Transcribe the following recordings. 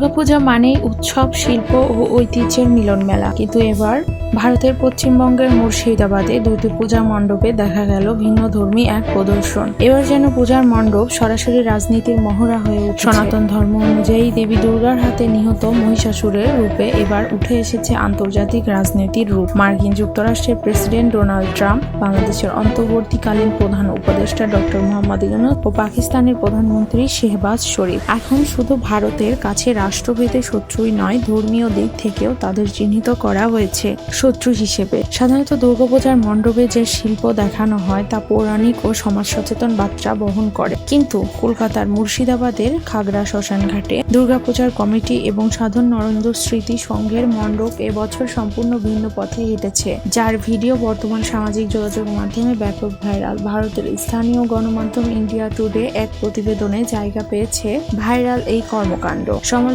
দুর্গাপূজা মানেই উৎসব, শিল্প ও ঐতিহ্যের মিলন মেলা। কিন্তু এবার ভারতের পশ্চিমবঙ্গের মুর্শিদাবাদে দুটি পূজা মণ্ডপে দেখা গেল ভিন্ন ধর্মী এক প্রদর্শন। এবার যেন পূজার মণ্ডপ সরাসরি রাজনীতির মহড়া হয়ে উঠেছে। সনাতন ধর্ম অনুযায়ী দেবী দুর্গার হাতে নিহত মহিষাসুরের রূপে এবার উঠে এসেছে আন্তর্জাতিক রাজনীতির রূপ। মার্কিন যুক্তরাষ্ট্রের প্রেসিডেন্ট ডোনাল্ড ট্রাম্প, বাংলাদেশের অন্তর্বর্তীকালীন প্রধান উপদেষ্টা ডক্টর মোহাম্মদ ইউনুস ও পাকিস্তানের প্রধানমন্ত্রী শেহবাজ শরীফ। এখন শুধু ভারতের কাছে রাষ্ট্রভেদে শত্রুই নয়, ধর্মীয় দিক থেকেও তাদের চিহ্নিত করা হয়েছে শত্রু হিসেবে। সাধারণত দুর্গাপূজার মণ্ডপে যে শিল্প দেখানো হয় তা পৌরাণিক ও সমাজ সচেতন বার্তা বহন করে। কিন্তু কলকাতার মুর্শিদাবাদের খাগড়া শ্মশান ঘাটে দুর্গাপূজার কমিটি এবং সাধন নরেন্দ্র স্মৃতি সংঘের মণ্ডপ এবছর সম্পূর্ণ ভিন্ন পথে হেঁটেছে, যার ভিডিও বর্তমান সামাজিক যোগাযোগ মাধ্যমে ব্যাপক ভাইরাল। ভারতের স্থানীয় গণমাধ্যম ইন্ডিয়া টুডে এক প্রতিবেদনে জায়গা পেয়েছে ভাইরাল এই কর্মকাণ্ড।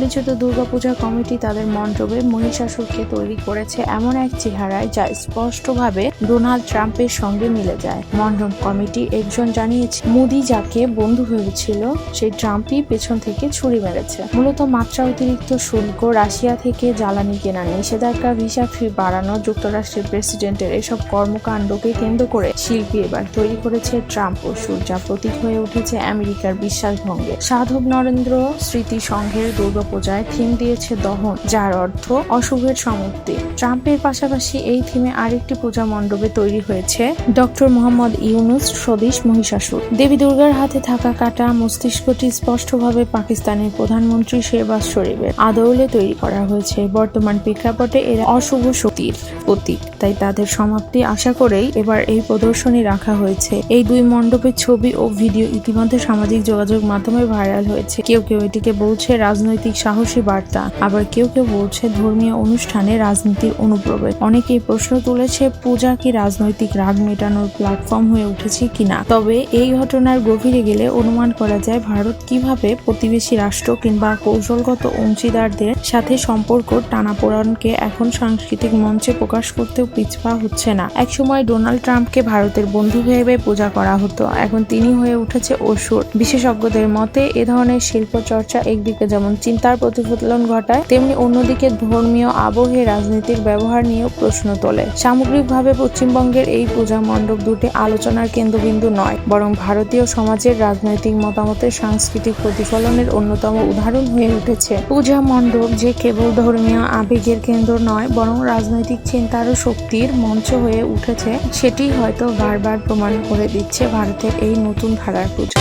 সমালোচিত দুর্গাপূজা কমিটি তাদের মণ্ডপে মহিষাসুরকে তৈরি করেছে এমন এক চেহারায় যা স্পষ্টভাবে ডোনাল্ড ট্রাম্পের সঙ্গে মিলে যায়। মণ্ডপ কমিটি একজন জানিয়েছে, মোদি যাকে বন্ধু ভেবেছিল সেই ট্রাম্পই পেছন থেকে ছুরি মেরেছে। মূলত মাত্রা অতিরিক্ত শুল্ক, রাশিয়া থেকে জ্বালানি কেনা, নিষেধাজ্ঞা, ভিসা ফি বাড়ানো, যুক্তরাষ্ট্রের প্রেসিডেন্টের এসব কর্মকাণ্ডকে কেন্দ্র করে শিল্পী এবার তৈরি করেছে ট্রাম্প ও যা প্রতীক হয়ে উঠেছে আমেরিকার বিশ্বাসভঙ্গে। সাধক নরেন্দ্র স্মৃতি সংঘের দুর্গাপূজায় থিম দিয়েছে দহন, যার অর্থ অশুভের সমাপ্তি। ট্রাম্পের পাশাপাশি এই থিমে আরেকটি পূজা মণ্ডপে তৈরি হয়েছে ডক্টর মোহাম্মদ ইউনুস স্বদেশ মহিষাসুর। দেবী দুর্গার হাতে থাকা কাটা মস্তিষ্কটি স্পষ্টভাবে পাকিস্তানের প্রধানমন্ত্রী শেহবাজ শরীফের আদৌলে তৈরি করা হয়েছে। বর্তমান প্রেক্ষাপটে এরা অশুভ শক্তির প্রতীক, তাই তাদের সমাপ্তি আশা করেই এবার এই প্রদর্শনী রাখা হয়েছে। এই দুই মণ্ডপের ছবি ও ভিডিও ইতিমধ্যে সামাজিক যোগাযোগ মাধ্যমে ভাইরাল হয়েছে। কেউ কেউ এটিকে বলছে রাজনৈতিক সাহসী বার্তা। আবার কেউ কেউ বলছে ধর্মীয় অনুষ্ঠানে রাজনীতির অনুপ্রবেশ। অনেকেই প্রশ্ন তুলেছে, পূজা কি রাজনৈতিক রাগ মেটানোর প্ল্যাটফর্ম হয়ে উঠেছে কিনা? তবে এই ঘটনার গভীরে গেলে অনুমান করা যায়, ভারত কীভাবে প্রতিবেশী রাষ্ট্র কিংবা কৌশলগত অংশীদারদের সাথে সম্পর্ক টানাপোড়ানকে এখন সাংস্কৃতিক মঞ্চে প্রকাশ করতেও পিছপা হচ্ছে না। একসময় ডোনাল্ড ট্রাম্পকে ভারতের বন্ধু ভেবে পূজা করা হতো। এখন তিনি হয়ে উঠেছে অসুর বিশেষজ্ঞদের মতে, এ ধরনের শিল্প চর্চা একদিকে যেমন চিন্তার প্রতিফলন ঘটায়, তেমনি অন্যদিকে ধর্মীয় আবহে রাজনীতির ব্যবহার নিয়েও প্রশ্ন তোলে। সামগ্রিকভাবে পশ্চিমবঙ্গের এই পূজা মণ্ডপ দুটি আলোচনার কেন্দ্রবিন্দু নয়, বরং ভারতীয় সমাজের রাজনৈতিক মতামতের সাংস্কৃতিক প্রতিফলনের অন্যতম উদাহরণ হয়ে উঠেছে। পূজা মণ্ডপ যে কেবল ধর্মীয় আবেগের কেন্দ্র নয়, বরং রাজনৈতিক চিন্তারও শক্তির মঞ্চ হয়ে উঠেছে, সেটি হয়তো বারবার প্রমাণ করে দিচ্ছে ভারতের এই নতুন ধারার পূজা।